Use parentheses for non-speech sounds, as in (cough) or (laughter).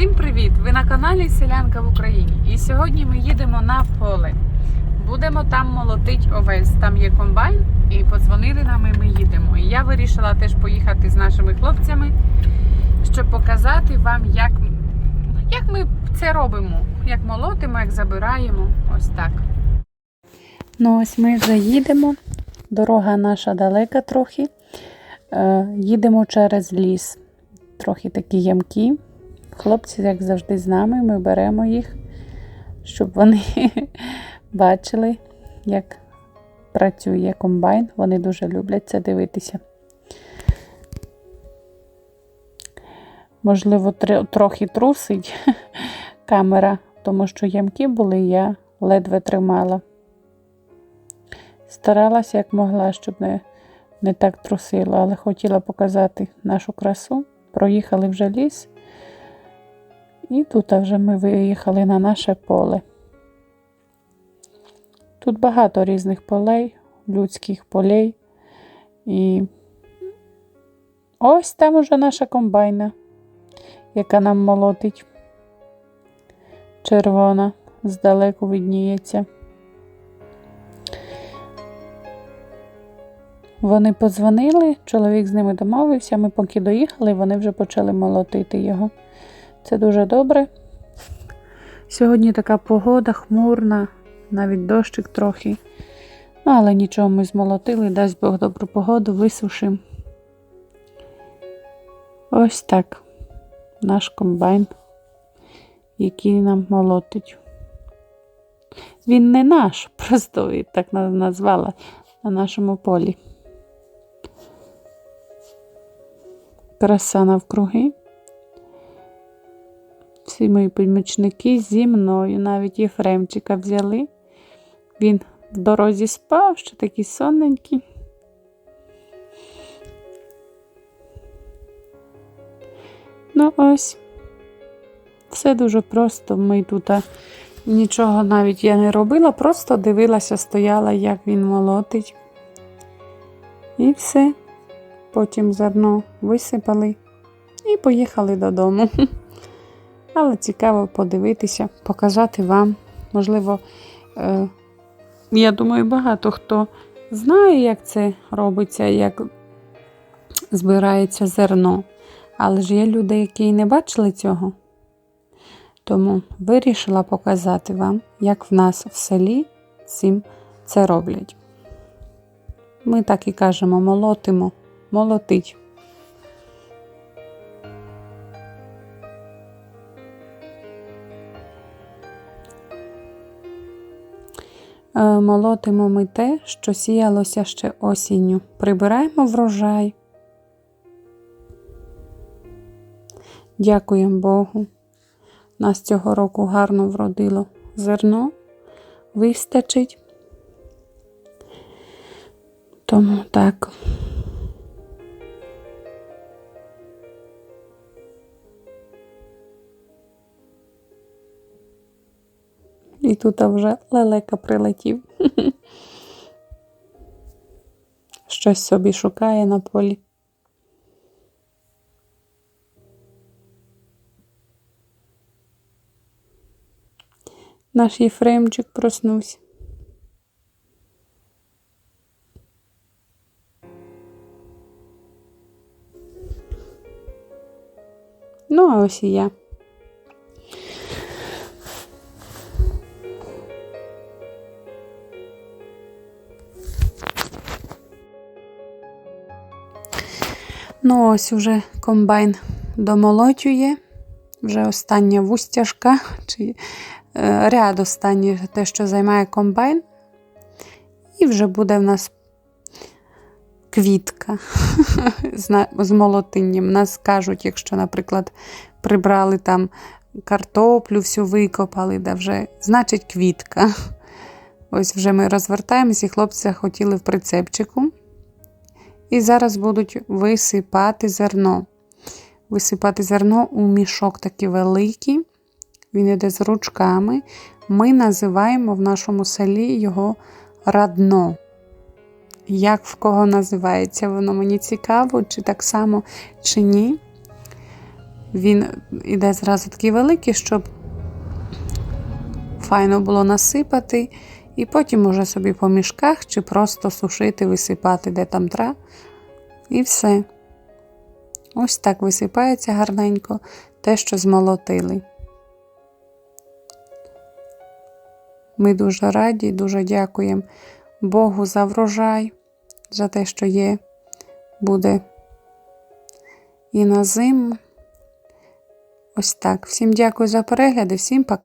Всім привіт! Ви на каналі Селянка в Україні. І сьогодні ми їдемо на поле. Будемо там молотить овес. Там є комбайн, і подзвонили нам, і ми їдемо. І я вирішила теж поїхати з нашими хлопцями, щоб показати вам, як, як ми це робимо, як молотимо, як забираємо. Ось так. Ну, ось ми вже їдемо. Дорога наша далека трохи. Е, їдемо через ліс. Трохи такі ямки. Хлопці, як завжди, з нами, ми беремо їх, щоб вони (laughs) бачили, як працює комбайн. Вони дуже люблять це дивитися. Можливо, тр- трохи трусить (laughs) камера, тому що ямки були, я ледве тримала. Старалася як могла, щоб не, не так трусило, але хотіла показати нашу красу. Проїхали вже ліс. І тут вже ми виїхали на наше поле. Тут багато різних полей, людських полей. І ось там уже наша комбайна, яка нам молотить. Червона, здалеку видніється. Вони подзвонили, чоловік з ними домовився. Ми поки доїхали, вони вже почали молотити його. Це дуже добре. Сьогодні така погода хмурна, навіть дощик трохи. Ну, але нічого ми змолотили, дасть Бог добру погоду, висушимо. Ось так. Наш комбайн, який нам молотить. Він не наш, (laughs) просто і так назвала на нашому полі. Краса навкруги. Всі мої помічники зі мною, навіть Єфремчика взяли. Він в дорозі спав, що такий сонненький. Ну ось, все дуже просто. Ми тут нічого навіть я не робила, просто дивилася, стояла, як він молотить. І все. Потім зерно висипали і поїхали додому. (laughs) Але цікаво подивитися, показати вам. Можливо, е, я думаю, багато хто знає, як це робиться, як збирається зерно. Але ж є люди, які не бачили цього. Тому вирішила показати вам, як в нас в селі цим це роблять. Ми так і кажемо, молотимо, молотить. Молотимо ми те, що сіялося ще осінню. Прибираємо врожай. Дякуємо Богу. Нас цього року гарно вродило зерно, вистачить. Тому так. І тут вже лелека прилетів. (laughs) Щось собі шукає на полі. Наш Єфремчик проснувся. Ну, а ось і я. Ну, ось уже комбайн домолотює. Вже остання вустяжка, чи е, ряд останній, те, що займає комбайн. І вже буде в нас квітка (laughs) з молотинням. Нас кажуть, якщо, наприклад, прибрали там картоплю, всю викопали, да вже, значить квітка. Ось вже ми розвертаємося, і хлопці захотіли в прицепчику. І зараз будуть висипати зерно. Висипати зерно у мішок такий великий. Він йде з ручками. Ми називаємо в нашому селі його радно. Як в кого називається, воно мені цікаво, чи так само, чи ні. він іде зразу такий великий, щоб файно було насипати, і потім уже собі по мішках чи просто сушити, висипати, де там тра. І все. Ось так висипається гарненько те, що змолотили. Ми дуже раді, дуже дякуємо Богу за врожай, за те, що є, буде і на зиму. Ось так. Всім дякую за перегляди, всім пока.